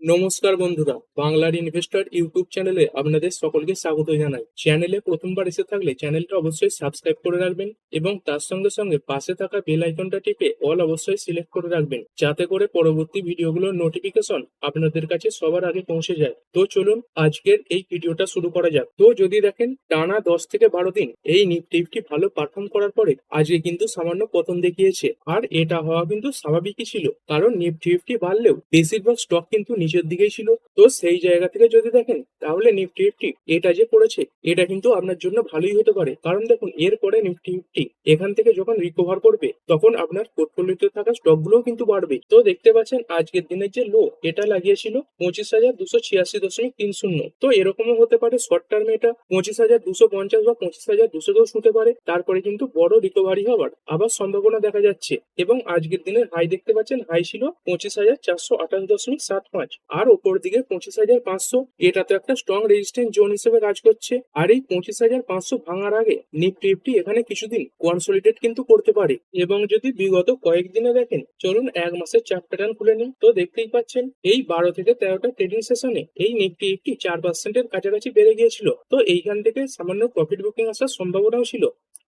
নমস্কার বন্ধুরা, বাংলার ইনভেস্টর ইউটিউব চ্যানেলে আপনাদের সকলকে স্বাগত জানাই। চ্যানেলে প্রথমবার এসে থাকলে চ্যানেলটা অবশ্যই সাবস্ক্রাইব করে রাখবেন এবং তার সঙ্গে সঙ্গে পাশে থাকা বেল আইকনটা টিপে অল অবশ্যই সিলেক্ট করে রাখবেন, যাতে করে পরবর্তী ভিডিওগুলোর নোটিফিকেশন আপনাদের কাছে সবার আগে পৌঁছে যায়। তো চলুন আজকের এই ভিডিওটা শুরু করা যাক। তো যদি দেখেন, টানা দশ থেকে বারো দিন এই নিফটি ভালো পারফর্ম করার পরে আজকে কিন্তু সামান্য পতন দেখিয়েছে। আর এটা হওয়া কিন্তু স্বাভাবিকই ছিল, কারণ নিফটি ফিফটি বাড়লেও বেশিরভাগ স্টক কিন্তু নিচের দিকেই ছিল। তো সেই জায়গা থেকে যদি দেখেন, তাহলে নিফটি ফিফটি এটা যে পড়েছে এটা কিন্তু আপনার জন্য ভালোই হতে পারে। কারণ দেখুন, এরপরে নিফটি ফিফটি এখান থেকে যখন রিকভার করবে, তখন আপনার পোর্টফোলিওতে থাকা স্টক গুলোও কিন্তু বাড়বে। তো দেখতে পাচ্ছেন, আজকের দিনের যে লো এটা লাগিয়েছিল পঁচিশ হাজার দুশো ছিয়াশি দশমিক তিন শূন্য। তো এরকমও হতে পারে শর্ট টার্মে এটা, পঁচিশ হাজার দুশো পঞ্চাশ বা পঁচিশ হাজার দুশো দশ হতে পারে। তারপরে কিন্তু বড় রিকভারি হওয়ার আবার সম্ভাবনা দেখা যাচ্ছে। এবং আজকের দিনের হাই দেখতে পাচ্ছেন হাই ছিল পঁচিশ হাজার চারশো আঠাশ দশমিক সাত পাঁচ। আর ওপর দিকে পঁচিশ হাজার পাঁচশো। এটা তো একটা স্ট্রং রেজিস্ট্যান্স জোন হিসেবে কাজ করছে। আর এই পঁচিশ হাজার পাঁচশো ভাঙার আগে নিফটি ফিফটি এখানে কিছুদিন কনসোলিডেট কিন্তু করতে পারে। এবং যদি বিগত কয়েকদিনে দেখেন, চলুন এক মাসের চার প্যাটার্ন খুলে নিন তো দেখতেই পাচ্ছেন, এই বারো থেকে তেরোটা ট্রেডিং সেশনে এই নিফটি ফিফটি চার পার্সেন্টের কাছাকাছি বেড়ে গিয়েছিল। তো এইখান থেকে সামান্য প্রফিট বুকিং আসার সম্ভাবনাও ছিল।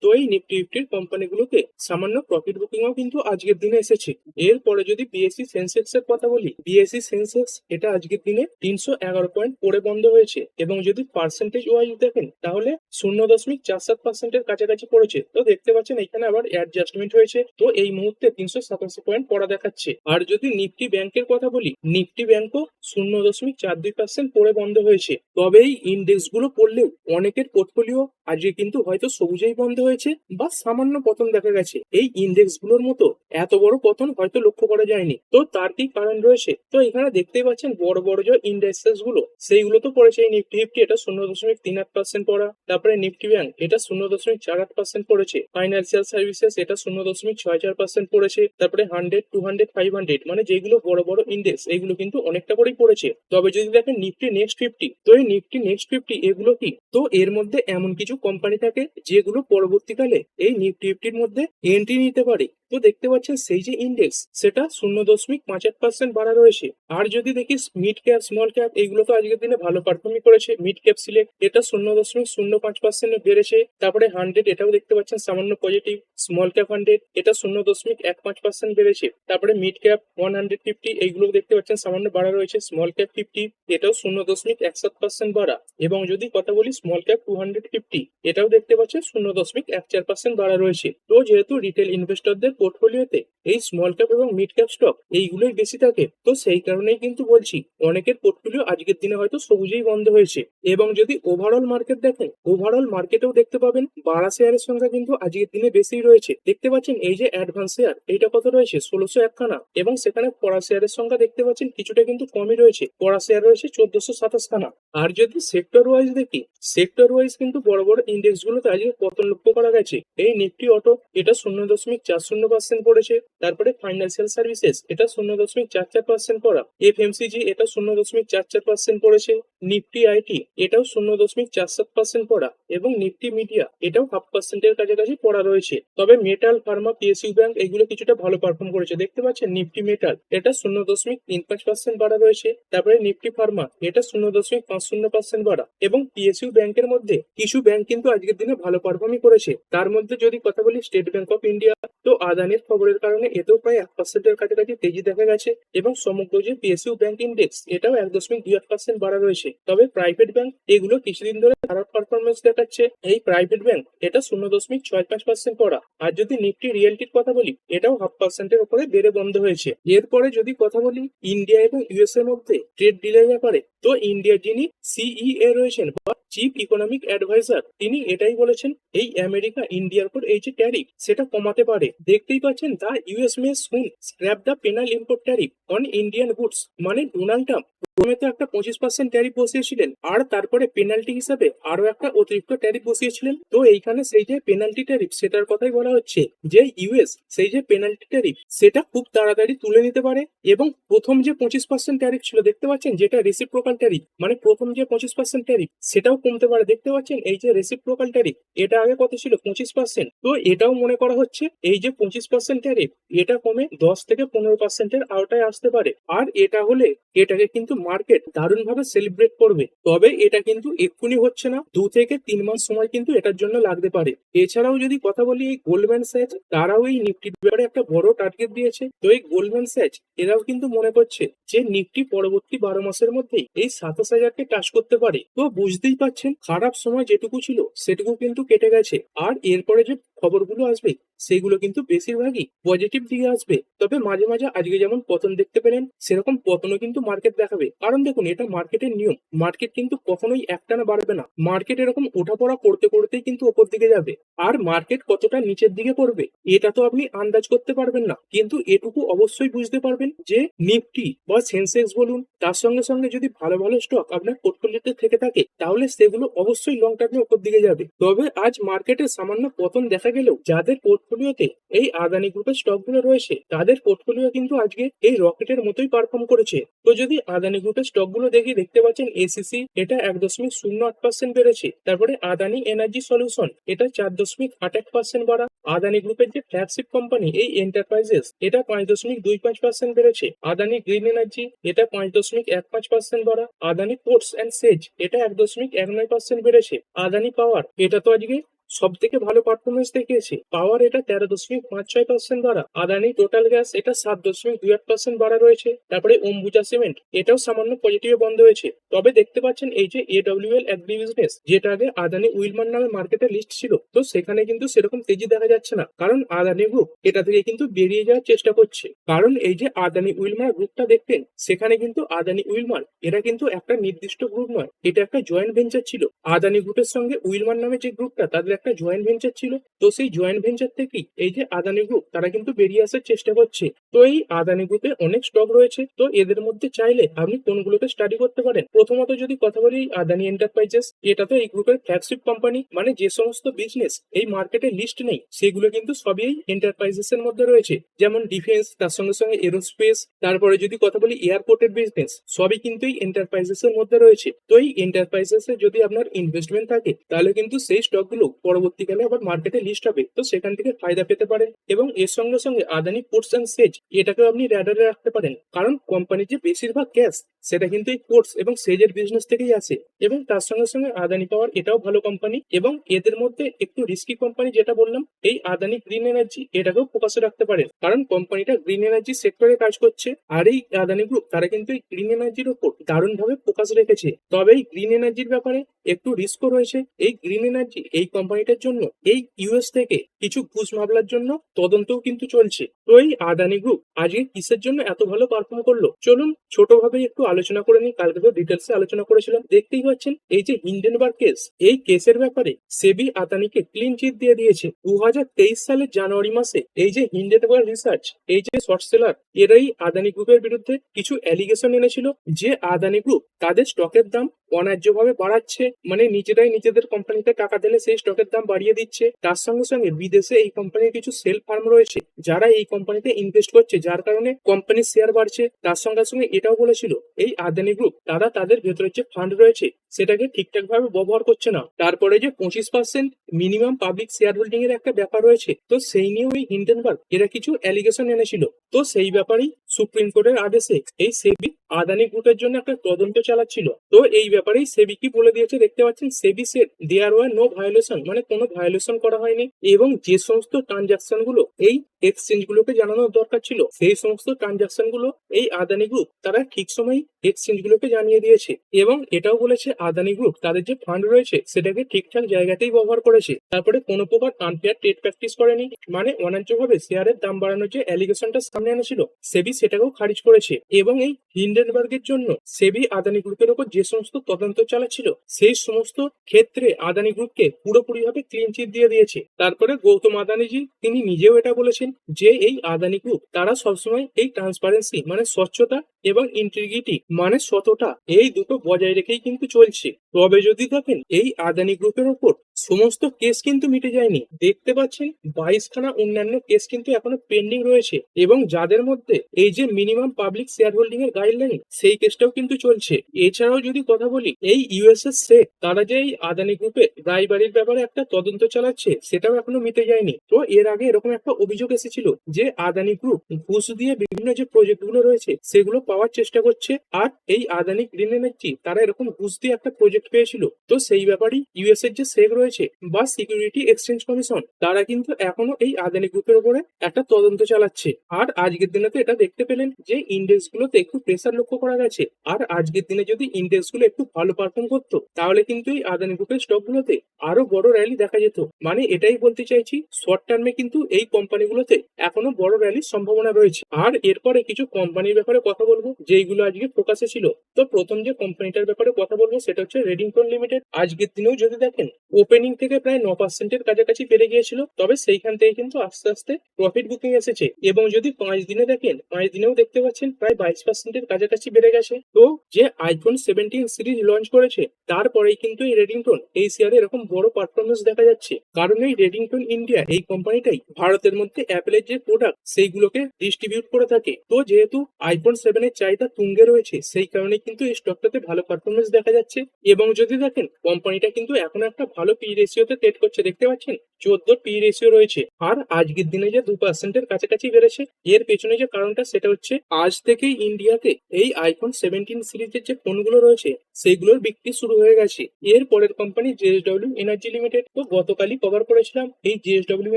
তো এই নিফটি ফিফটির কোম্পানিগুলোকে সামান্য প্রফিট বুকিংও কিন্তু আজকের দিনে এসেছে। এরপরে যদি বিএসসি সেন্সেক্স এর কথা বলি বিএসসি সেন্সেক্স এটা আজকের দিনে তিনশো এগারো পয়েন্ট পরে বন্ধ হয়েছে এবং যদি পার্সেন্টেজ ওয়াইজ দেখেন, তাহলে শূন্য দশমিক চার সাত পার্সেন্টের কাছাকাছি পড়েছে। তো দেখতে পাচ্ছেন এখানে আবার অ্যাডজাস্টমেন্ট হয়েছে। তো এই মুহূর্তে তিনশো সাতাশি পয়েন্ট পড়া দেখাচ্ছে। আর যদি নিফটি ব্যাংকের কথা বলি নিফটি ব্যাংকও শূন্য দশমিক চার দুই পার্সেন্ট পড়ে বন্ধ হয়েছে। তবে এই ইন্ডেক্সগুলো পড়লেও অনেকের পোর্টফোলিও আজকে কিন্তু হয়তো সবুজেই বন্ধ হয়েছে বা সামান্য পতন দেখা গেছে। এই ইন্ডেক্সগুলোর মতো এত বড় পতন হয়তো লক্ষ্য করা যায়নি। তো তার কি কারণ রয়েছে? তো এখানে দেখতেই পাচ্ছেন বড় বড় যে ইন্ডেক্সেসগুলো, সেইগুলো তো পড়েছে এই নিফটি ফিফটি এটা শূন্য দশমিক তিন আট পার্সেন্ট পড়া। তারপরে নিফটি ব্যাংক এটা শূন্য দশমিক চার আট পার্সেন্ট পড়েছে। ফাইন্যান্সিয়াল সার্ভিসেস এটা শূন্য দশমিক ছয় চার পার্সেন্ট পড়েছে। তারপরে hundred two hundred five hundred মানে যেগুলো বড় বড় ইন্ডেক্স এগুলো কিন্তু অনেকটা করেই পড়েছে। তবে যদি দেখেন নিফটি নেক্সট ফিফটি তো এই নিফটি নেক্সট ফিফটি এগুলো কি? তো এর মধ্যে এমন কিছু কোম্পানি থাকে যেগুলো পরবর্তীকালে এই নিফটি ফিফটির মধ্যে এন্ট্রি নিতে পারে। তো দেখতে পাচ্ছেন সেই যে ইন্ডেক্স সেটা শূন্য দশমিক পাঁচ আট পার্সেন্ট বাড়া রয়েছে। আর যদি দেখি মিড ক্যাপ স্মল ক্যাপ এইগুলো তো আজকের দিনে ভালো পারফর্মই করেছে। মিড ক্যাপ সিলেক্ট এটা শূন্য দশমিক শূন্য পাঁচ পার্সেন্ট বেড়েছে। তারপরে হান্ড্রেড এটাও দেখতে পাচ্ছেন সামান্য পজিটিভ স্মল ক্যাপ হান্ড্রেড এটা শূন্য দশমিক এক পাঁচ পার্সেন্ট বেড়েছে। তারপরে mid cap one hundred fifty এইগুলো দেখতে পাচ্ছেন সামান্য বাড়া রয়েছে। স্মল ক্যাপ ফিফটি এটাও শূন্য দশমিক এক সাত পার্সেন্ট বাড়া। এবং যদি কথা বলি small cap two hundred fifty এটাও দেখতে পাচ্ছেন শূন্য দশমিক এক চার পার্সেন্ট বাড়া রয়েছে। তো যেহেতু রিটেল ইনভেস্টরদের পোর্টফোলিওতে এই স্মল ক্যাপ এবং মিড ক্যাপ স্টক এইগুলোই বেশি থাকে, তো সেই কারণেই কিন্তু বলছি, অনেকের পোর্টফোলিও আজকের দিনে হয়তো সবুজেই বন্ধ হয়েছে। এবং যদি ওভারঅল মার্কেট দেখেন ওভারঅল মার্কেটেও দেখতে পাবেন, বাড়া শেয়ারের সংখ্যা কিন্তু আজকের দিনে বেশি রয়েছে। দেখতে পাচ্ছেন এই যে অ্যাডভান্স শেয়ার এইটা কত রয়েছে? ষোলোশো একখানা। এবং সেখানে পড়া শেয়ারের সংখ্যা দেখতে পাচ্ছেন, কিছুটা কিন্তু কমই রয়েছে। পড়া শেয়ার রয়েছে চোদ্দশো সাতাশ খানা আর যদি সেক্টর ওয়াইজ দেখি সেক্টর ওয়াইজ কিন্তু বড় বড় ইন্ডেক্স গুলোতে আজকে পতন লক্ষ্য করা গেছে। এই নিফটি অটো, এটা শূন্য দশমিক চার শূন্য পার্সেন্ট পড়েছে। তারপরে ফাইন্যান্সিয়াল সার্ভিসেস এটা শূন্য দশমিক চার চার পার্সেন্ট পড়া। এফএমসিজি এটা শূন্য দশমিক চার চার পার্সেন্ট পড়েছে। নিফটি আইটি এটাও শূন্য দশমিক চার সাত পার্সেন্ট পড়া। এবং নিফটি মিডিয়া, এটাও হাফ পার্সেন্টের কাছাকাছি পড়া রয়েছে। তবে মেটাল, ফার্মা পিএসইউ ব্যাংক এগুলো কিছুটা ভালো পারফর্ম করেছে। দেখতে পাচ্ছেন নিফটি মেটাল, এটা শূন্য দশমিক তিন পাঁচ পার্সেন্ট বাড়া রয়েছে। তারপরে নিফটি ফার্মা, এটা শূন্য দশমিক পাঁচ শূন্য পার্সেন্ট বাড়া। এবং পিএসইউ ব্যাংকের মধ্যে, কিছু ব্যাংক কিন্তু আজকের দিনে ভালো পারফর্মই করেছে। তার মধ্যে যদি কথা বলি স্টেট ব্যাংক অফ ইন্ডিয়া তো আদানির খবরের কারণে এতেও প্রায় এক পার্সেন্টের কাছাকাছি তেজি দেখা গেছে এবং সমগ্র যে পিএসইউ ব্যাংক ইন্ডেক্স এটাও এক দশমিক দুই আট পার্সেন্ট বাড়া রয়েছে। তবে প্রাইভেট ব্যাংক এগুলো কিছুদিন ধরে খারাপ পারফরমেন্স দেখাচ্ছে। এই প্রাইভেট ব্যাংক এটা শূন্য দশমিক ছয় পাঁচ পার্সেন্ট পড়া। আর যদি নিফটি রিয়েলটির কথা বলি, এটাও হাফ পার্সেন্টের উপরে বেড়ে বন্ধ হয়েছে। এরপরে যদি কথা বলি ইন্ডিয়া এবং ইউএস এর মধ্যে ট্রেড ডিলের ব্যাপারে তো ইন্ডিয়ার যিনি সিইএ রয়েছেন বা চিফ ইকোনমিক অ্যাডভাইজার তিনি এটাই বলেছেন, এই আমেরিকা ইন্ডিয়ার উপর এই যে ট্যারিফ সেটা কমাতে পারে। দেখতেই পাচ্ছেন the US may soon scrap the penal import tariff on Indian goods মানে ডোনাল্ড ট্রাম্প। প্রথমে তো একটা পঁচিশ পার্সেন্ট ট্যারিফ বসিয়েছিলেন, আর তারপরে পেনাল্টি হিসাবে আরও একটা অতিরিক্ত ট্যারিফ বসিয়েছিলেন। তো এইখানে সেই যে পেনাল্টি ট্যারিফ সেটার কথাই বলা হচ্ছে যে ইউএস সেই যে পেনাল্টি ট্যারিফ সেটা খুব তাড়াতাড়ি তুলে নিতে পারে এবং প্রথম যে পঁচিশ পার্সেন্ট ট্যারিফ ছিল, দেখতে পাচ্ছেন? যেটা রেসিপ্রোকাল ট্যারিফ মানে প্রথম যে পঁচিশ পার্সেন্ট ট্যারিফ সেটাও কমতে পারে। দেখতে পাচ্ছেন? এই যে রেসিপ্রোকাল ট্যারিফ এটা আগে কত ছিল? পঁচিশ পার্সেন্ট তো এটাও মনে করা হচ্ছে, এই যে পঁচিশ পার্সেন্ট ট্যারিফ এটা কমে দশ থেকে পনেরো পার্সেন্টের আওতায় আসতে পারে। আর এটা হলে এটাকে কিন্তু মার্কেট দারুণভাবে সেলিব্রেট করবে। তবে এটা কিন্তু এক্ষুনি হচ্ছে না, দু থেকে তিন মাস সময় কিন্তু এটার জন্য লাগতে পারে। এছাড়াও যদি কথা বলি এই গোল্ডম্যান স্যাচ তারাও এই নিফটির ব্যাপারে একটা বড় টার্গেট দিয়েছে। তো এই গোল্ডম্যান স্যাচ এরাও কিন্তু মনে করছে যে নিফটি পরবর্তী বারো মাসের মধ্যেই এই সাতাশ হাজারকে টাচ করতে পারে। তো বুঝতেই পারছেন খারাপ সময় যেটুকু ছিল, সেটুকু কিন্তু কেটে গেছে। আর এরপরে যে খবরগুলো আসবে সেগুলো কিন্তু বেশিরভাগই পজিটিভ দিকে আসবে। তবে মাঝে মাঝে আজকে যেমন পতন দেখতে পেলেন, সেরকম পতনও কিন্তু মার্কেট দেখাবে। কারণ দেখুন, এটা মার্কেটের নিয়ম। মার্কেট কিন্তু কখনোই একটানা বাড়বে না। মার্কেট এরকম ওঠাপড়া করতে করতেই কিন্তু ওপর দিকে যাবে। আর মার্কেট কতটা নিচের দিকে পড়বে, এটা তো আপনি আন্দাজ করতে পারবেন না। কিন্তু এটুকু অবশ্যই বুঝতে পারবেন যে নিফটি বা সেন্সেক্স বলুন, তার সঙ্গে সঙ্গে যদি ভালো ভালো স্টক আপনার পোর্টফোলিওতে থেকে থাকে, তাহলে সেগুলো অবশ্যই লং টার্মে ওপর দিকে যাবে। তবে আজ মার্কেটে সামান্য পতন দেখা গেলেও, যাদের পোর্টফোলিওতে এই আদানি গ্রুপের স্টকগুলো রয়েছে, তাদের পোর্টফোলিও কিন্তু আজকে এই রকেটের মতোই পারফর্ম করেছে। তো যদি আদানি গ্রুপের স্টকগুলো দেখি দেখতে পাচ্ছেন এসিসি এটা এক দশমিক শূন্য আট পার্সেন্ট বেড়েছে, তারপরে আদানি এনার্জি সলিউশন এটা চার দশমিক আট এক পার্সেন্ট বাড়া। আদানি গ্রুপের যে ফ্ল্যাগশিপ কোম্পানি এই এন্টারপ্রাইজেস এটা পাঁচ দশমিক দুই পাঁচ পার্সেন্ট বেড়েছে। আদানি গ্রিন এনার্জি এটা পাঁচ দশমিক এক পাঁচ পার্সেন্ট বাড়া। আদানি পোর্টস অ্যান্ড সেজ এটা এক দশমিক এক নয় পার্সেন্ট বেড়েছে। আদানি পাওয়ার এটা তো আজকে সব থেকে ভালো পারফরমেন্স দেখিয়েছে পাওয়ার এটা তেরো দশমিক পাঁচ ছয় পার্সেন্ট বাড়া। আদানি টোটাল গ্যাস এটা সাত দশমিক দুই আট পার্সেন্ট বাড়া রয়েছে। তারপরে অম্বুজা সিমেন্ট এটাও সামান্য পজিটিভে বন্ধ হয়েছে। তবে দেখতে পাচ্ছেন এই যে এডব্লিউএল অ্যাগ্রি বিজনেস যেটা আগে আদানি উইলমান নামে মার্কেটে লিস্ট ছিল, তো সেখানে কিন্তু সেরকম তেজি দেখা যাচ্ছে না। কারণ আদানি গ্রুপ এটা থেকে কিন্তু বেরিয়ে যাওয়ার চেষ্টা করছে। কারণ এই যে আদানি উইলমার গ্রুপটা দেখতেন, সেখানে কিন্তু আদানি উইলমান, এরা কিন্তু একটা নির্দিষ্ট গ্রুপ নয়, এটা একটা জয়েন্ট ভেঞ্চার ছিল। আদানি গ্রুপের সঙ্গে উইলমান নামে যে গ্রুপটা তাদের একটা জয়েন্ট ভেঞ্চার ছিল। তো সেই জয়েন্ট ভেঞ্চার থেকেই এই যে আদানি গ্রুপ তারা কিন্তু বেরিয়ে আসার চেষ্টা করছে। তো এই আদানি গ্রুপে অনেক স্টক রয়েছে। তো এদের মধ্যে চাইলে আপনি কোনগুলোকে স্টাডি করতে পারেন। প্রথমত যদি কথা বলি আদানি এন্টারপ্রাইজেস এটা তো এই গ্রুপের ফ্ল্যাগশিপ কোম্পানি মানে যে সমস্ত বিজনেস এই মার্কেটে লিস্ট নেই, সেগুলো কিন্তু সবই এন্টারপ্রাইজেস এর মধ্যে রয়েছে। যেমন ডিফেন্স তার সঙ্গে সঙ্গে এরোস্পেস তারপরে যদি কথা বলি এয়ারপোর্টের বিজনেস সবই কিন্তু এই এন্টারপ্রাইজেস এর মধ্যে রয়েছে। তো এই এন্টারপ্রাইজেস এ যদি আপনার ইনভেস্টমেন্ট থাকে, তাহলে কিন্তু সেই স্টকগুলো পরবর্তীকালে আবার মার্কেটে লিস্ট হবে, তো সেখান থেকে ফায়দা পেতে পারেন এবং এর সঙ্গে সঙ্গে আদানি পোর্টস অ্যান্ড সেজ এটাকেও আপনি র্যাডারে রাখতে পারেন। কারণ কোম্পানির যে বেশিরভাগ ক্যাশ সেটা কিন্তু এই পোর্টস এবং সেজের বিজনেস থেকেই আসে। এবং তার সঙ্গে সঙ্গে আদানি পাওয়ার এটাও ভালো কোম্পানি এবং এদের মধ্যে একটু রিস্কি কোম্পানি যেটা বললাম, এই আদানি গ্রিন এনার্জি এটাকেও ফোকাসে রাখতে পারেন। কারণ কোম্পানিটা গ্রিন এনার্জি সেক্টরে কাজ করছে, আর এই আদানি গ্রুপ তারা কিন্তু এই গ্রিন এনার্জির উপর দারুণভাবে ফোকাস রেখেছে। তবে এই গ্রিন এনার্জির ব্যাপারে একটু রিস্কও রয়েছে। এই গ্রিন এনার্জি এই কোম্পানিটার জন্য এই ইউএস থেকে কিছু ঘুষ মামলার জন্য তদন্তও কিন্তু চলছে। তো এই আদানি গ্রুপ আজকে কিসের জন্য এত ভালো পারফর্ম করল? চলুন ছোটভাবে একটু আলোচনা করে নিই, কালকে তো ডিটেলসে আলোচনা করেছিলাম। দেখতেই পাচ্ছেন, এই যে হিন্ডেনবার্গ কেস এই কেসের ব্যাপারে সেবি আদানিকে ক্লিন চিট দিয়ে দিয়েছে। দু হাজার তেইশ সালের জানুয়ারি মাসে এই যে হিন্ডেনবার্গ রিসার্চ এই যে শর্ট সেলার এরাই আদানি গ্রুপের বিরুদ্ধে কিছু অ্যালিগেশন এনেছিল যে আদানি গ্রুপ তাদের স্টকের দাম অন্যায্যভাবে বাড়াচ্ছে। মানে নিজেরাই নিজেদের কোম্পানিতে টাকা দিলে সেই স্টকের দাম বাড়িয়ে দিচ্ছে। তার সঙ্গে সঙ্গে বিদেশে এই কোম্পানির কিছু সেল ফার্ম রয়েছে। যারা এই কোম্পানিতে ইনভেস্ট করছে, যার কারণে কোম্পানির শেয়ার বাড়ছে। তার সঙ্গে সঙ্গে এটাও বলেছিল, এই আদানি গ্রুপ তারা তাদের ভেতরে যে ফান্ড রয়েছে, সেটাকে ঠিকঠাক ভাবে ব্যবহার করছে না। তারপরে যে পঁচিশ percent minimum public share holding এর একটা ব্যাপার রয়েছে, তো সেই নিয়েও এই হিন্ডেনবার্গ এরা কিছু অ্যালিগেশন এনেছিল। তো সেই ব্যাপারেই সুপ্রিম কোর্টের আদেশে এই সেবি আদানি গ্রুপের জন্য একটা তদন্ত চালাচ্ছিল। তো এই ব্যাপারেই সেবি কি বলে দিয়েছে, দেখতে পাচ্ছেন SEBI said there were no violation মানে কোনো ভায়োলেশন করা হয়নি। এবং যে সমস্ত ট্রানজাকশনগুলো এই এক্সচেঞ্জ গুলোকে জানানোর দরকার ছিল, সেই সমস্ত ট্রানজাকশনগুলো এই আদানি গ্রুপ তারা ঠিক সময় এক্সচেঞ্জ গুলোকে জানিয়ে দিয়েছে। এবং এটাও বলেছে আদানি গ্রুপ, তাদের যে ফান্ড রয়েছে, সেটাকে ঠিকঠাক জায়গাতেই ব্যবহার করেছে। তারপরে কোনো প্রকার আনফেয়ার ট্রেড প্র্যাকটিস করেনি মানে অন্যায্যভাবে শেয়ারের দাম বাড়ানোর যে অ্যালিগেশনটা সামনে এনেছিল, সেবি সেটাকেও খারিজ করেছে। এবং এই হিন্ডেন হিন্ডেনবার্গের জন্য সেবি আদানি গ্রুপের ওপর যে সমস্ত তদন্ত চালাচ্ছিল, সেই সমস্ত ক্ষেত্রে আদানি গ্রুপকে পুরোপুরিভাবে ক্লিন চিট দিয়ে দিয়েছে। তারপরে গৌতম আদানিজি, তিনি নিজেও এটা বলেছেন যে এই আদানি গ্রুপ, তারা সবসময় এই ট্রান্সপারেন্সি মানে স্বচ্ছতা এবং ইন্টিগ্রিটি মানে সততা, এই দুটো বজায় রেখেই কিন্তু চলছে। তবে যদি দেখেন, এই আদানি গ্রুপের ওপর সমস্ত কেস কিন্তু মিটে যায়নি। দেখতে পাচ্ছেন, বাইশখানা অন্যান্য কেস কিন্তু এখনও পেন্ডিং রয়েছে এবং যাদের মধ্যে এই যে মিনিমাম পাবলিক শেয়ার হোল্ডিং এর গাইডলাইন সেই কেসটাও কিন্তু চলছে। এছাড়াও যদি কথা বলি, এই ইউএসএস শেখ তারা যে এই আদানি গ্রুপে রায়বাড়ির ব্যাপারে একটা তদন্ত চালাচ্ছে, সেটাও এখনও মিটে যায়নি। তো এর আগে এরকম একটা অভিযোগ এসেছিল যে আদানি গ্রুপ ঘুষ দিয়ে বিভিন্ন যে প্রজেক্টগুলো রয়েছে, সেগুলো পাওয়ার চেষ্টা করছে আর এই আদানি গ্রিন এনার্জি তারা এরকম ঘুষ দিয়ে একটা প্রজেক্ট পেয়েছিল। তো সেই ব্যাপারেই ইউএস এর যে শেখ রয়েছে বা সিকিউরিটি এক্সচেঞ্জ কমিশন তারা কিন্তু এখনও এই আদানি গ্রুপের উপরে একটা তদন্ত চালাচ্ছে। আর আজকের দিনে তো এটা দেখতে পেলেন যে ইন্ডেক্স গুলোতে একটু প্রেসার লক্ষ্য করা গেছে। আর আজকের দিনে যদি ইন্ডেক্সগুলো একটু ভালো পারফর্ম করতো, তাহলে কিন্তু এই আদানি গ্রুপের স্টক গুলোতে আরও বড় র্যালি দেখা যেত। মানে এটাই বলতে চাইছি শর্ট টার্মে কিন্তু এই কোম্পানিগুলোতে এখনও বড় র্যালির সম্ভাবনা রয়েছে। আর এরপরে কিছু কোম্পানির ব্যাপারে কথা বলব, যেইগুলো আজকে প্রকাশে ছিল। তো প্রথম যে কোম্পানিটার ব্যাপারে কথা বলব, সেটা হচ্ছে রেডিংটন লিমিটেড আজকের দিনেও যদি দেখেন ওপেনিং থেকে প্রায় ন পার্সেন্টের কাছাকাছি বেড়ে গিয়েছিল। তবে সেইখান থেকে কিন্তু আস্তে আস্তে প্রফিট বুকিং এসেছে এবং যদি পাঁচ দিনে দেখেন, পাঁচ দিনেও দেখতে পাচ্ছেন প্রায় বাইশ পার্সেন্টের কাছাকাছি বেড়ে গেছে। তো যে আইফোন সেভেন্টিন সিরিজ লঞ্চ করেছে, তারপরেই কিন্তু এই রেডিংটন এই শেয়ারে এরকম বড় পারফরমেন্স দেখা যাচ্ছে। কারণ এই রেডিংটন ইন্ডিয়া এই কোম্পানিটাই ভারতের মধ্যে অ্যাপেলের যে প্রোডাক্ট সেইগুলোকে ডিস্ট্রিবিউট করে থাকে। তো যেহেতু আইফোন সেভেন এর চাহিদা তুঙ্গে রয়েছে, সেই কারণে কিন্তু এই স্টকটাতে ভালো পারফরমেন্স দেখা যাচ্ছে। এবং যদি দেখেন কোম্পানিটা কিন্তু এখন একটা ভালো পি রেশিওতে করছে দেখতে পাচ্ছেন? চোদ্দ পি রেশিও রয়েছে। আর আজকের দিনে যে দু পার্সেন্টের কাছাকাছি বেড়েছে, এর পেছনে যে কারণটা সেটা হচ্ছে আজ থেকেই ইন্ডিয়াতে এই আইফোন সেভেন্টিন সিরিজের যে ফোনগুলো রয়েছে সেগুলোর বিক্রি শুরু হয়ে গেছে। এর পরের কোম্পানি জেএসডব্লিউ এনার্জি লিমিটেড তো গতকালই কভার করেছিলাম। এই জেএসডব্লিউ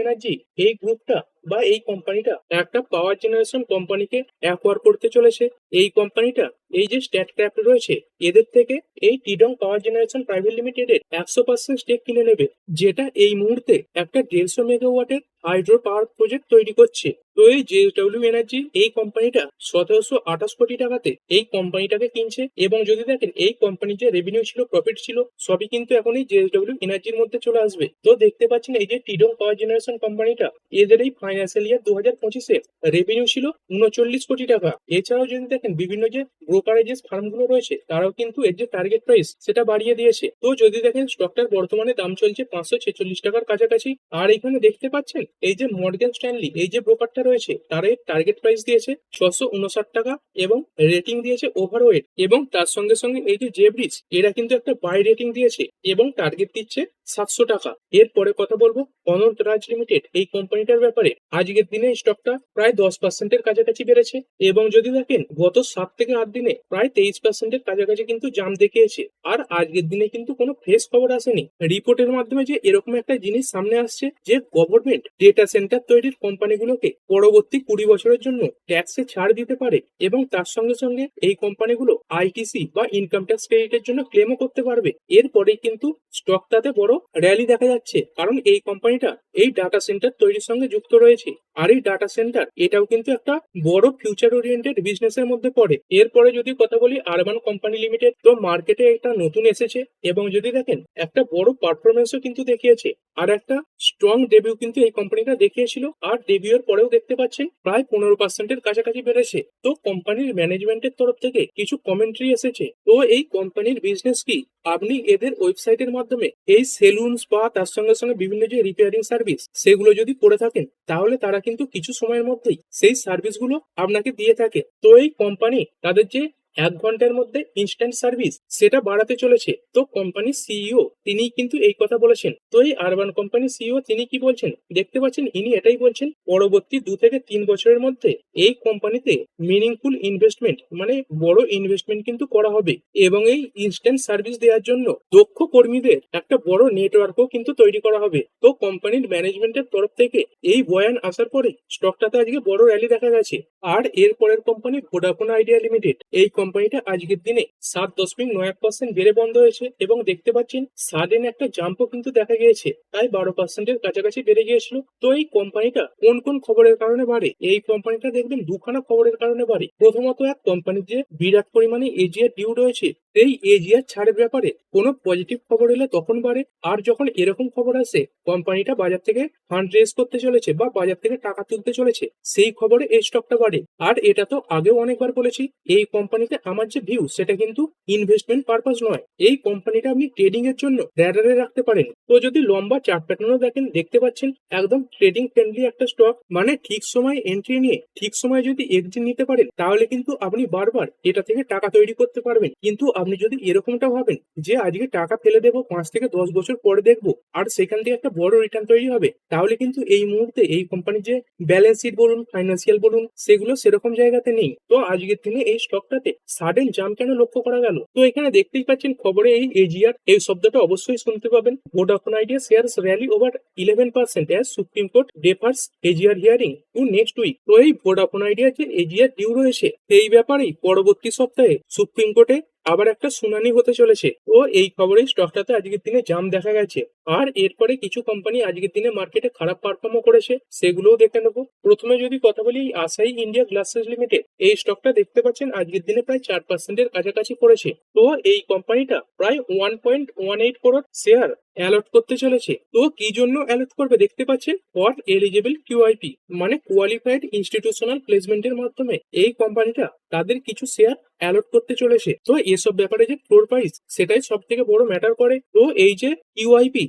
এনার্জি এই গ্রুপটা বা এই কোম্পানিটা একটা পাওয়ার জেনারেশন কোম্পানিকে অ্যাকোয়ার করতে চলেছে। এই কোম্পানিটা এই যে স্ট্যাট ক্র্যাফট রয়েছে, এদের থেকে এই টিডং পাওয়ার জেনারেশন প্রাইভেট লিমিটেডের একশো পার্সেন্ট স্টেক কিনে নেবে। যেটা এই মুহূর্তে একটা দেড়শো মেগাওয়াটের হাইড্রো পাওয়ার প্রজেক্ট তৈরি করছে। তো এই জেএসডব্লিউ এনার্জি এই কোম্পানিটা সতেরোশো আঠাশ কোটি টাকাতে এই কোম্পানিটাকে কিনছে এবং যদি দেখেন এই কোম্পানির যে রেভিনিউ ছিল প্রফিট ছিল, সবই কিন্তু এখন এই জেএসডব্লিউ এনার্জির মধ্যে চলে আসবে। তো দেখতে পাচ্ছেন এই যে টিডং পাওয়ার জেনারেশন কোম্পানিটা এদের এই ফাইন্যান্সিয়াল ইয়ার দু হাজার পঁচিশে রেভিনিউ ছিল উনচল্লিশ কোটি টাকা। এছাড়াও যদি দেখেন বিভিন্ন যে ব্রোকারেজেস ফার্মগুলো রয়েছে, তারাও কিন্তু এর যে টার্গেট প্রাইস সেটা বাড়িয়ে দিয়েছে। তো যদি দেখেন স্টকটার বর্তমানে দাম চলছে পাঁচশো ছেচল্লিশ টাকার কাছাকাছি। আর এখানে দেখতে পাচ্ছেন এই যে মর্গেন স্ট্যানলি এই যে ব্রোকারটা রয়েছে, তারা এর টার্গেট প্রাইস দিয়েছে ছশো উনষাট টাকা এবং রেটিং দিয়েছে ওভারওয়েট এবং তার সঙ্গে সঙ্গে এই যে জেব্রিজ এরা কিন্তু একটা বাই রেটিং দিয়েছে এবং টার্গেট দিচ্ছে সাতশো টাকা। এরপরে কথা বলব অনন্ত রাজ লিমিটেড এই কোম্পানিটার ব্যাপারে। আজকের দিনে স্টকটা প্রায় দশ পার্সেন্টের কাছাকাছি বেড়েছে এবং যদি দেখেন গত সাত থেকে আট দিনে প্রায় তেইশ পার্সেন্টের কাছাকাছি কিন্তু জাম দেখিয়েছে। আর আজকের দিনে কিন্তু কোনো ফ্রেশ খবর আসেনি। রিপোর্টের মাধ্যমে যে এরকম একটা জিনিস সামনে আসছে যে গভর্নমেন্ট ডেটা সেন্টার তৈরির কোম্পানিগুলোকে পরবর্তী কুড়ি বছরের জন্য ট্যাক্সে ছাড় দিতে পারে এবং তার সঙ্গে সঙ্গে এই কোম্পানিগুলো আইটিসি বা ইনকাম ট্যাক্স ক্রেডিটের জন্য ক্লেমও করতে পারবে। এরপরে কিন্তু স্টকটাতে বড় র্যালি দেখা যাচ্ছে, কারণ এই কোম্পানিটা এই ডাটা সেন্টার তৈরির সঙ্গে যুক্ত রয়েছে। আর এই ডাটা সেন্টার এটাও কিন্তু একটা বড় ফিউচার ওরিয়েন্টেড বিজনেসের মধ্যে পড়ে। এরপরে যদি কথা বলি আরবান কোম্পানি লিমিটেড তো মার্কেটে একটা নতুন এসেছে এবং যদি দেখেন, একটা বড় পারফরমেন্সও কিন্তু দেখিয়েছে। আর একটা স্ট্রং ডেবিউ কিন্তু এই কোম্পানিটা দেখিয়েছিল। আর ডেবিউর পরেও দেখতে পাচ্ছেন, প্রায় পনেরো পার্সেন্টের কাছাকাছি বেড়েছে। তো কোম্পানির ম্যানেজমেন্টের তরফ থেকে কিছু কমেন্ট্রি এসেছে। তো এই কোম্পানির বিজনেস কি? আপনি এদের ওয়েবসাইটের মাধ্যমে এই সেলুন বা তার সঙ্গে সঙ্গে বিভিন্ন যে রিপেয়ারিং সার্ভিস সেগুলো যদি করে থাকেন, তাহলে তারা কিন্তু কিছু সময়ের মধ্যেই সেই সার্ভিসগুলো আপনাকে দিয়ে থাকে। তো এই কোম্পানি তাদের যে এক ঘণ্টার মধ্যে ইনস্ট্যান্ট সার্ভিস সেটা বাড়াতে চলেছে। তো কোম্পানি সিইও তিনি কিন্তু এই কথা বলেছেন। তো এই আরবান কোম্পানি সিইও তিনি কি বলছেন? দেখতে পাচ্ছেন, ইনি এটাই বলছেন, পরবর্তী দু থেকে তিন বছরের মধ্যে এই কোম্পানিতে মিনিংফুল ইনভেস্টমেন্ট মানে বড় ইনভেস্টমেন্ট কিন্তু করা হবে এবং এই ইনস্ট্যান্ট সার্ভিস দেওয়ার জন্য দক্ষ কর্মীদের একটা বড় নেটওয়ার্কও কিন্তু তৈরি করা হবে। তো কোম্পানির ম্যানেজমেন্টের তরফ থেকে এই বয়ান আসার পরে স্টকটাতে আজকে বড় র্যালি দেখা গেছে। আর এর পরের কোম্পানি ভোডাফোন আইডিয়া লিমিটেড এই কোম্পানিটা আজকের দিনে সাত দশমিক নয় এক পার্সেন্ট বেড়ে বন্ধ হয়েছে এবং দেখতে পাচ্ছেন সাডেন একটা জাম্পও কিন্তু দেখা গিয়েছে। তাই বারো পার্সেন্টের কাছাকাছি বেড়ে গিয়েছিল। তো এই কোম্পানিটা কোন কোন খবরের কারণে বাড়ে? এই কোম্পানিটা দেখবেন দুখানা খবরের কারণে বাড়ে। প্রথমত এক কোম্পানির যে বিরাট পরিমাণে এজিআর ডিউ রয়েছে। এই এজিআর ছাড়ের ব্যাপারে কোনো পজিটিভ খবর এলে তখন বাড়ে আর যখন এরকম খবর আসে, কোম্পানিটা বাজার থেকে ফান্ড রেজ করতে চলেছে বা বাজার থেকে টাকা তুলতে চলেছে, সেই খবরে এই স্টকটা বাড়ে। আর এটা তো আগেও অনেকবার বলেছি, এই কোম্পানিতে আমার যে ভিউ সেটা কিন্তু ইনভেস্টমেন্ট পারপাস নয়। এই কোম্পানিটা আপনি ট্রেডিং এর জন্য র্যাডারে রাখতে পারেন। তো যদি লম্বা চার্ট প্যাটার্নও দেখেন, দেখতে পাচ্ছেন একদম ট্রেডিং ফ্রেন্ডলি একটা স্টক মানে ঠিক সময় এন্ট্রি নিয়ে, ঠিক সময় যদি এক্সিট নিতে পারেন, তাহলে কিন্তু আপনি বারবার এটা থেকে টাকা তৈরি করতে পারবেন। কিন্তু আপনি যদি এরকমটা ভাবেন যে আজকে টাকা ফেলে দেবো, পাঁচ থেকে দশ বছর পরে দেখব, আর সেখান থেকে একটা বড় রিটার্ন তৈরি হবে, তাহলে কিন্তু এই মুহূর্তে এই কোম্পানির যে ব্যালেন্স শিট বলুন ফাইন্যান্সিয়াল বলুন, সেগুলো সেরকম জায়গাতে নেই। তো আজকের দিনে এই স্টকটাতে সাডেন জাম কেন লক্ষ্য করা গেল? তো এখানে দেখতেই পাচ্ছেন খবরে এই এজিআর এই শব্দটা অবশ্যই শুনতে পাবেন। Vodafone Idea shares rally over eleven percent as Supreme Court defers AGR hearing to next week তো এই ভোডাফোন আইডিয়া যে এজিআর ডিউ রয়েছে এই ব্যাপারেই পরবর্তী সপ্তাহে সুপ্রিম কোর্টে আবার একটা শুনানি হতে চলেছে। ও এই খবরে স্টকটাতে আজকের দিনে জাম দেখা গেছে। আর এরপরে কিছু কোম্পানি আজকের দিনে মার্কেটে খারাপ পারফর্মও করেছে, সেগুলোও দেখে নেব। প্রথমে যদি কথা বলি আসাই ইন্ডিয়া গ্লাসেস লিমিটেড এই স্টকটা দেখতে পাচ্ছেন আজকের দিনে প্রায় চার পার্সেন্টের কাছাকাছি পড়েছে। তো এই কোম্পানিটা প্রায় one point one eight crore share allot করতে চলেছে। তো কি জন্য অ্যালট করবে দেখতে পাচ্ছেন? ফর এলিজিবল কিউআইপি মানে কোয়ালিফাইড ইনস্টিটিউশনাল প্লেসমেন্টের মাধ্যমে এই কোম্পানিটা তাদের কিছু শেয়ার অ্যালট করতে চলেছে। তো এসব ব্যাপারে যে ফ্লোর প্রাইস সেটাই সব থেকে বড় ম্যাটার করে। তো এই যে ইউআইপি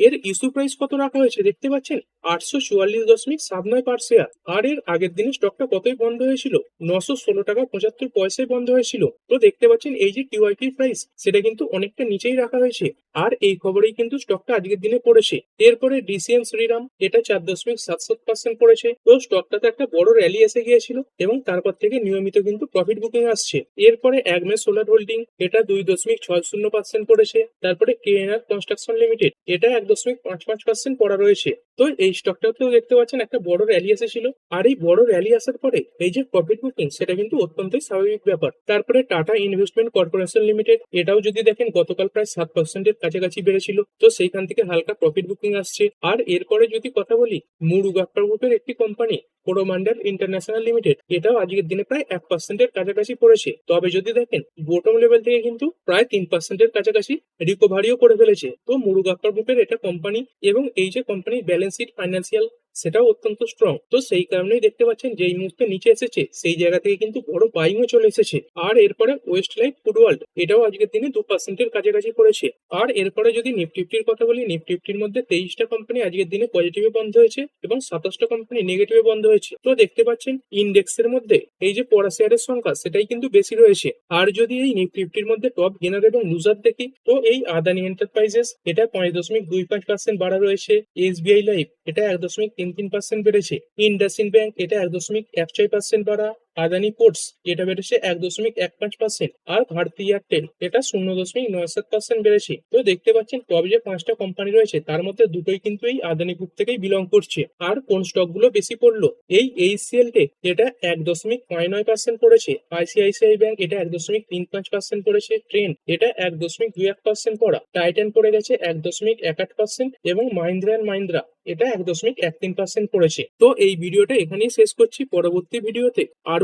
এর ইস্যু প্রাইস কত রাখা হয়েছে দেখতে পাচ্ছেন? আটশো চুয়াল্লিশ দশমিক সাত নয় পার শেয়ার আর এর আগের দিনে স্টকটা কতই বন্ধ হয়েছিল? নশো ষোলো টাকা পঁচাত্তর পয়সায় বন্ধ হয়েছিল। তো দেখতে পাচ্ছেন এই যে টিওআইপি প্রাইস সেটা কিন্তু অনেকটা নিচেই রাখা হয়েছে। আর এই খবরেই কিন্তু স্টকটা আজকের দিনে পড়েছে। এরপরে ডিসিএম শ্রীরাম এটা চার দশমিক সাত সাত পার্সেন্ট পড়েছে। তো স্টকটাতে একটা বড় র্যালি এসে গিয়েছিল এবং তারপর থেকে নিয়মিত কিন্তু প্রফিট বুকিং আসছে। এরপরে একমে সোলার হোল্ডিং এটা দুই দশমিক ছয় শূন্য পার্সেন্ট পড়েছে। তারপরে কেএনআর কনস্ট্রাকশন লিমিটেড এটা এক দশমিক পাঁচ পাঁচ পার্সেন্ট পড়া রয়েছে। তো এই স্টকটাতেও দেখতে পাচ্ছেন, একটা বড় র্যালি এসেছিল। আর এই বড় র্যালি আসার পরে এই যে প্রফিট বুকিং সেটা কিন্তু অত্যন্তই স্বাভাবিক ব্যাপার। তারপরে টাটা ইনভেস্টমেন্ট কর্পোরেশন লিমিটেড এটাও যদি দেখেন, গতকাল প্রায় সাত পার্সেন্টের কাছাকাছি বেড়েছিল। তো সেইখান থেকে হালকা প্রফিট বুকিং আসছে। আর এরপরে যদি কথা বলি মুরুগাপ্পা গ্রুপের একটি কোম্পানি কোরোমান্ডাল ইন্টারন্যাশনাল লিমিটেড এটাও আজকের দিনে প্রায় এক পার্সেন্টের কাছাকাছি পড়েছে। তবে যদি দেখেন বোটম লেভেল থেকে কিন্তু প্রায় তিন পার্সেন্টের কাছাকাছি রিকভারিও করে ফেলেছে। তো মুরুগাপ্পা গ্রুপের এটা কোম্পানি এবং এই যে কোম্পানির ব্যালেন্স শিট ফাইন্যান্সিয়াল সেটাও অত্যন্ত স্ট্রং তো সেই কারণেই দেখতে পাচ্ছেন যে এই মুহূর্তে নিচে এসেছে, সেই জায়গা থেকে কিন্তু বড় বাইংও চলে এসেছে। আর এরপরে ওয়েস্ট লাইফ ফুডওয়ার্ল্ড এটাও আজকের দিনে দু পার্সেন্টের কাছাকাছি পড়েছে। আর এরপরে যদি নিফটিফটির কথা বলি নিফটিফটির মধ্যে তেইশটা কোম্পানি আজকের দিনে পজিটিভে বন্ধ হয়েছে এবং সাতাশটা কোম্পানি নেগেটিভে বন্ধ হয়েছে। তো দেখতে পাচ্ছেন ইন্ডেক্সের মধ্যে এই যে পড়া শেয়ারের সংখ্যা, সেটাই কিন্তু বেশি রয়েছে। আর যদি এই নিফটিফটির মধ্যে টপ গেনার এবং লুজার দেখি, তো এই আদানি এন্টারপ্রাইজেস এটা পাঁচ দশমিক দুই পাঁচ পার্সেন্ট বাড়া রয়েছে। এসবিআই লাইফ এটা এক দশমিক তিন তিন পার্সেন্ট বেড়েছে। ইন্ডাসিন ব্যাংক এটা এক দশমিক এক ছয় পার্সেন্ট বাড়া। আদানি পোর্টস এটা বেড়েছে এক দশমিক এক পাঁচ পার্সেন্ট আর ভারতী এয়ারটেল এটা শূন্য দশমিক নয় সাত পার্সেন্ট বেড়েছে। তো দেখতে পাচ্ছেন টপ যে পাঁচটা কোম্পানি রয়েছে, তার মধ্যে দুটোই কিন্তু এই আদানি গ্রুপ থেকেই বিলং করছে। আর কোন স্টকগুলো বেশি পড়ল? এই এইচসিএল টেক এটা এক দশমিক নয় নয় পার্সেন্ট পড়েছে। আইসিআইসিআই ব্যাংক এটা এক দশমিক তিন পাঁচ পার্সেন্ট পড়েছে। ট্রেন এটা এক দশমিক দুই এক পার্সেন্ট পড়া। টাইটান পড়ে গেছে এক দশমিক এক আট পার্সেন্ট এবং মাহিন্দ্রা অ্যান্ড মাহিন্দ্রা এটা এক দশমিক এক তিন পার্সেন্ট পড়েছে। তো এই ভিডিওটা এখানেই শেষ করছি। পরবর্তী ভিডিওতে আরও